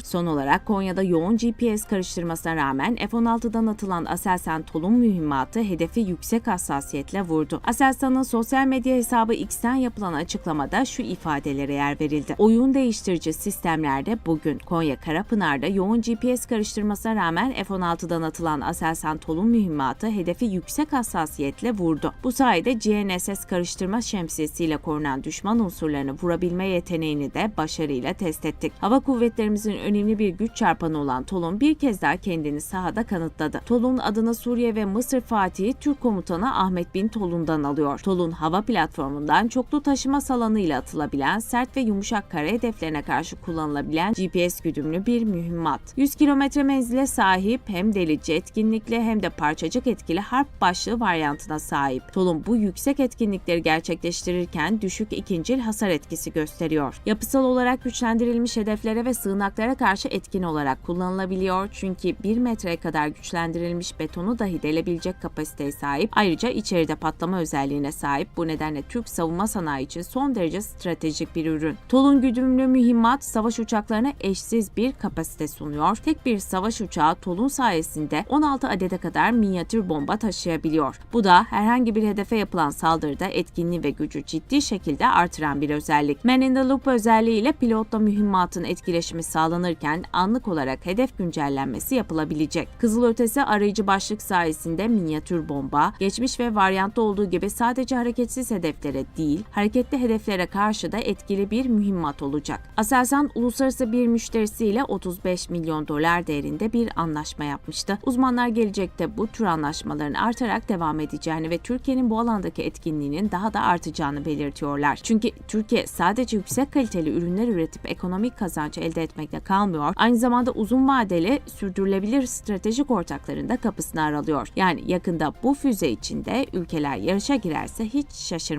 Son olarak Konya'da yoğun GPS karıştırmasına rağmen F-16'dan atılan Aselsan Tolun mühimmatı hedefi yüksek hassasiyetle vurdu. Aselsan'ın sosyal medya hesabı X'ten yapılan açıklamada şu ifadelere yer verildi. Oyun değiştirici sistemlerde bugün Konya Karapınar'da yoğun GPS karıştırmasına rağmen F-16'dan atılan Aselsan Tolun mühimmatı hedefi yüksek hassasiyetle vurdu. Bu sayede GNSS karıştırma şemsiyesiyle korunan düşman unsurlarını vurabilme yeteneğini de başarıyla test ettik. Hava kuvvetlerimizin önemli bir güç çarpanı olan Tolun bir kez daha kendini sahada kanıtladı. Tolun adını Suriye ve Mısır Fatihi Türk komutanı Ahmet Bin Tolun'dan alıyor. Tolun hava platformundan çoklu taşıma salanıyla atılabilen sert ve yumuşak kare hedeflerine karşı kullanılabilen GPS güdümlü bir mühimmat. 100 kilometre menzile sahip hem delici etkinlikli hem de parçacık etkili harp başlığı varyantına sahip. Tolun bu yüksek etkinlikleri gerçekleştirirken düşük ikincil hasar etkisi gösteriyor. Yapısal olarak güçlendirilmiş hedeflere ve sığınaklara karşı etkin olarak kullanılabiliyor çünkü 1 metreye kadar güçlendirilmiş betonu dahi delebilecek kapasiteye sahip. Ayrıca içeride patlama özelliğine sahip. Bu nedenle Türk savunma sanayi için son derece stratejik bir ürün. Tolun güdümlü mühimmat savaş uçaklarına eşsiz bir kapasite sunuyor. Tek bir savaş uçağı Tolun sayesinde 16 adede kadar minyatür bomba taşıyabiliyor. Bu da herhangi bir hedefe yapılan saldırıda etkinliği ve gücü ciddi şekilde artıran bir özellik. Man in the Loop özelliği ile pilotla mühimmatın etkileşimi sağlanırken anlık olarak hedef güncellenmesi yapılabilecek. Kızılötesi arayıcı başlık sayesinde minyatür bomba, geçmiş ve varyantta olduğu gibi sadece hareketsiz hedeflere değil, hareketli hedeflere karşı da etkili bir mühimmat olacak. Aselsan uluslararası bir müşterisiyle 35 milyon dolar değerinde bir anlaşma yapmıştı. Uzmanlar gelecekte bu tür anlaşmaların artarak devam edeceğini ve Türkiye'nin bu alandaki etkinliğinin daha da artacağını belirtiyorlar. Çünkü Türkiye sadece yüksek kaliteli ürünler üretip ekonomik kazanç elde etmekle kalmıyor, aynı zamanda uzun vadeli sürdürülebilir stratejik ortakların da kapısını aralıyor. Yani yakında bu füze içinde ülkeler yarışa girerse hiç şaşırmayın.